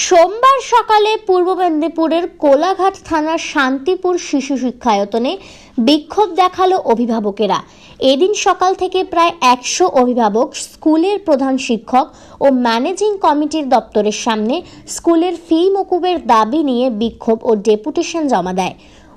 সোমবার সকালে পূর্ব মেদিনীপুরের কোলাঘাট থানার শান্তিপুর শিশু শিক্ষায়তনে বিক্ষোভ দেখাল অভিভাবকেরা। এদিন সকাল থেকে প্রায় একশো অভিভাবক স্কুলের প্রধান শিক্ষক ও ম্যানেজিং কমিটির দপ্তরের সামনে স্কুলের ফি মকুবের দাবি নিয়ে বিক্ষোভ ও ডেপুটেশন জমা দেয়।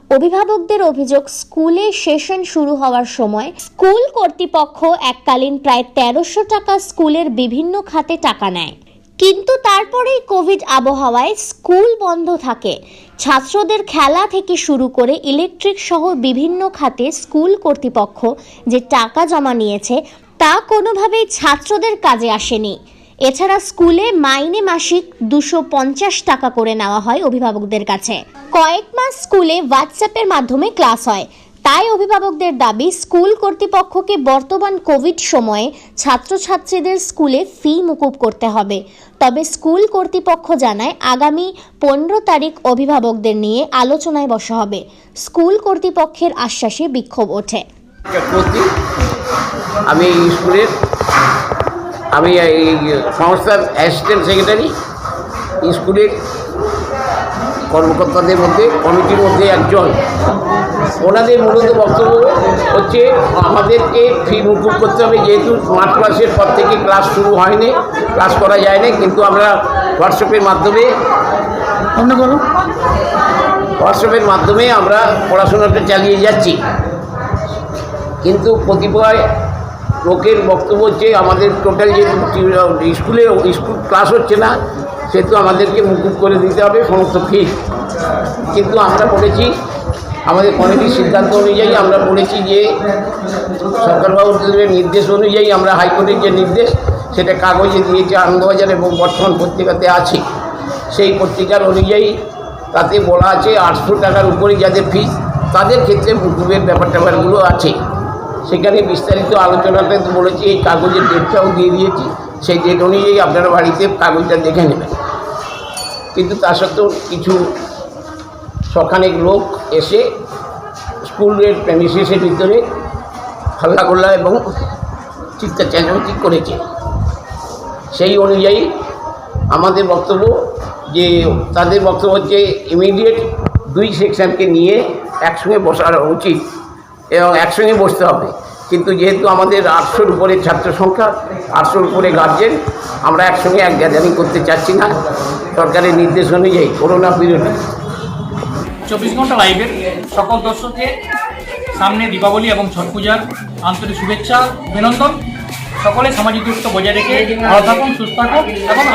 অভিভাবকদের অভিযোগ, স্কুলে সেশন শুরু হওয়ার সময় স্কুল কর্তৃপক্ষ এককালীন প্রায় তেরোশো টাকা স্কুলের বিভিন্ন খাতে টাকা নেয়। কিন্তু তারপরেই কোভিড আবহাওয়ায় স্কুল বন্ধ থাকে। ছাত্রদের খেলা থেকে শুরু করে ইলেকট্রিক সহ বিভিন্ন খাতে স্কুল কর্তৃপক্ষ যে টাকা জমা নিয়েছে, তা কোনোভাবেই ছাত্রদের কাজে আসেনি। এছাড়া স্কুলে মাইনে মাসিক দুশো পঞ্চাশ টাকা করে নেওয়া হয় অভিভাবকদের কাছে। কয়েক মাস স্কুলে হোয়াটসঅ্যাপের মাধ্যমে ক্লাস হয়। তাই অভিভাবকদের দাবি, স্কুল কর্তৃপক্ষকে বর্তমান কোভিড সময়ে ছাত্রছাত্রীদের স্কুলে ফি মুকুব করতে হবে। তবে স্কুল কর্তৃপক্ষ জানায়, আগামী পনেরো তারিখ অভিভাবকদের নিয়ে আলোচনায় বসা হবে। স্কুল কর্তৃপক্ষের আশ্বাসে বিক্ষোভ ওঠে। আমি স্কুলের আমি এই সংস্থার অ্যাসিস্ট্যান্ট সেক্রেটারি স্কুলের কর্মকর্তাদের মধ্যে কমিটির মধ্যে একজন। ওনাদের মূলত বক্তব্য হচ্ছে আমাদেরকে ফি মুকুব করতে হবে যেহেতু মার্চ মাসের পর থেকে ক্লাস শুরু হয়নি ক্লাস করা যায়নি কিন্তু আমরা হোয়াটসঅ্যাপের মাধ্যমে অন্য হোয়াটসঅ্যাপের মাধ্যমে আমরা পড়াশোনাটা চালিয়ে যাচ্ছি। কিন্তু কতিপয় লোকের বক্তব্য হচ্ছে, আমাদের টোটাল যে স্কুলে, স্কুল ক্লাস হচ্ছে না সেহেতু আমাদেরকে মুকুব করে দিতে হবে সমস্ত ফিস কিন্তু আমরা বলেছি আমাদের কমিটির সিদ্ধান্ত অনুযায়ী আমরা বলেছি যে সরকারবাবুদের নির্দেশ অনুযায়ী আমরা হাইকোর্টের যে নির্দেশ, সেটা কাগজে দিয়েছে আনন্দবাজার এবং বর্তমান পত্রিকাতে আছে। সেই পত্রিকার অনুযায়ী তাতে বলা আছে আটশো টাকার উপরে যাদের ফিস তাদের ক্ষেত্রে মুকুবের ব্যাপার ট্যাপারগুলো আছে। সেখানে বিস্তারিত আলোচনাতে বলেছি, এই কাগজের ডেটটাও দিয়ে দিয়েছি। সেই ডেট অনুযায়ী আপনারা বাড়িতে কাগজটা দেখে নেবেন। কিন্তু তা সত্ত্বেও কিছু সখানেক লোক এসে স্কুলের প্রেমিসেসের ভিতরে হাল্লা গোল্লা এবং চিৎকার চেঁচামেচি করেছে। সেই অনুযায়ী আমাদের বক্তব্য যে, তাদের বক্তব্য হচ্ছে ইমিডিয়েট দুই সেকশনকে নিয়ে একসঙ্গে বসার উচিত। এবং একসঙ্গে বসতে হবে। কিন্তু যেহেতু আমাদের আটশোর উপরে ছাত্র সংখ্যা, আটশোর উপরে গার্জেন আমরা একসঙ্গে এক গ্যাদারিং করতে চাচ্ছি না। সরকারের নির্দেশ অনুযায়ী করোনা পিরিয়ডে চব্বিশ ঘণ্টা লাইভের সকল দর্শককে সামনে দীপাবলি এবং ছট পূজার আন্তরিক শুভেচ্ছা, অভিনন্দন। সকলে সামাজিক দূরত্ব বজায় রেখে ভালো থাকুন, সুস্থ থাকুন এবং